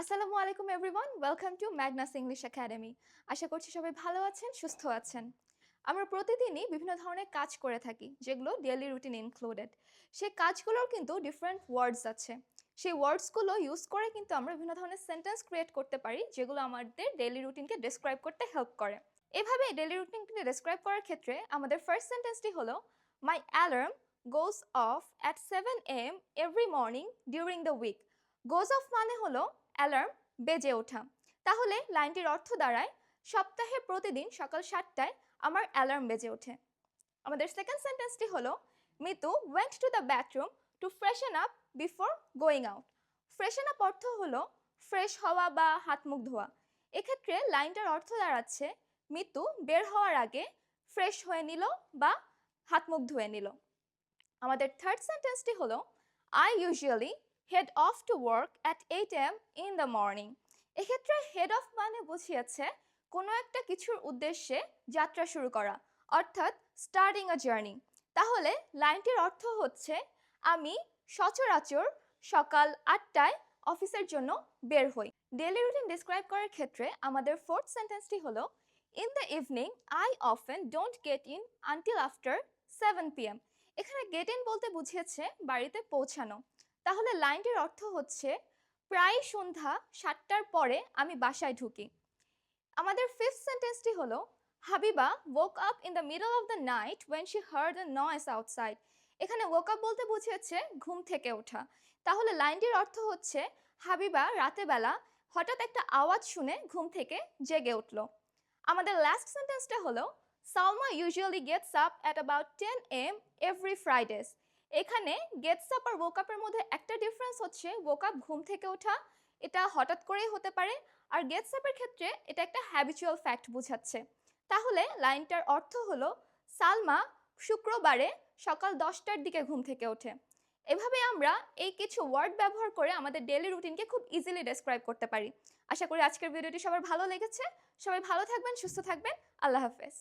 আসসালামু আলাইকুম everyone, welcome to Magnus English academy. আশা করছি সবাই ভালো আছেন, সুস্থ আছেন। আমরা প্রতিদিনই বিভিন্ন ধরনের কাজ করে থাকি, যেগুলো ডেইলি রুটিন ইনক্লুডেড সেই কাজগুলোর কিন্তু ডিফারেন্ট ওয়ার্ডস আছে। সেই ওয়ার্ডসগুলো ইউজ করে কিন্তু আমরা বিভিন্ন ধরনের সেন্টেন্স ক্রিয়েট করতে পারি, যেগুলো আমাদের ডেইলি রুটিনকে ডেসক্রাইব করতে হেল্প করে। এভাবে ডেইলি রুটিনকে ডেসক্রাইব করার ক্ষেত্রে আমাদের ফার্স্ট সেন্টেন্সটি হলো my alarm goes off at seven AM every morning during the week goes off মানে হলো অ্যালার্ম বেজে ওঠা। তাহলে লাইনটির অর্থ দাঁড়ায়, সপ্তাহে প্রতিদিন সকাল সাতটায় আমার অ্যালার্ম বেজে ওঠে। আমাদের সেকেন্ড সেন্টেন্সটি হলো, Mitu went to the bathroom to freshen up before going out freshen up অর্থ হলো ফ্রেশ হওয়া বা হাত মুখ ধোয়া। এক্ষেত্রে লাইনটার অর্থ দাঁড়াচ্ছে, মিতু বের হওয়ার আগে ফ্রেশ হয়ে নিল বা হাত মুখ ধুয়ে নিল। আমাদের থার্ড সেন্টেন্সটি হলো I usually head off to work at eight AM in the morning এক্ষেত্রে হেড অফ মানে বুঝিয়েছে কোনো একটা কিছুর উদ্দেশ্যে যাত্রা শুরু করা, অর্থাৎ স্টার্টিং আ জার্নি তাহলে লাইনটির অর্থ হচ্ছে আমি সচরাচর সকাল আটটায় অফিসের জন্য বের হই। ডেলি রুটিন ডিসক্রাইব করার ক্ষেত্রে আমাদের ফোর্থ সেন্টেন্সটি হলো in the evening I often don't get in until after seven PM এখানে গেট ইন বলতে বুঝিয়েছে বাড়িতে পৌঁছানো। তাহলে লাইনটির অর্থ হচ্ছে, প্রায় সন্ধ্যা সাতটার পরে আমি বাসায় ঢুকি। আমাদের ফিফথ সেন্টেন্সটি হলো, Habiba woke up in the middle of the night when she heard the noise outside এখানে woke আপ বলতে বুঝিয়েছে, ঘুম থেকে ওঠা। তাহলে লাইনটির অর্থ হচ্ছে, হাবিবা রাতেবেলা হঠাৎ একটা আওয়াজ শুনে ঘুম থেকে জেগে উঠল। আমাদের লাস্ট সেন্টেন্সটা হলো, Salma usually gets up at about ten AM every Fridays এখানে গেটস আপ আর up এর মধ্যে একটা ডিফারেন্স হচ্ছে woke up ঘুম থেকে ওঠা, এটা হঠাৎ করেই হতে পারে, আর গেটস আপের ক্ষেত্রে এটা একটা হ্যাবিচুয়াল ফ্যাক্ট বোঝাচ্ছে। তাহলে লাইনটার অর্থ হলো, সালমা শুক্রবারে সকাল দশটার দিকে ঘুম থেকে ওঠে। এভাবে আমরা এই কিছু ওয়ার্ড ব্যবহার করে আমাদের ডেলি রুটিনকে খুব ইজিলি ডেসক্রাইব করতে পারি। আশা করি আজকের ভিডিওটি সবার ভালো লেগেছে। সবাই ভালো থাকবেন, সুস্থ থাকবেন। আল্লাহ হাফেজ।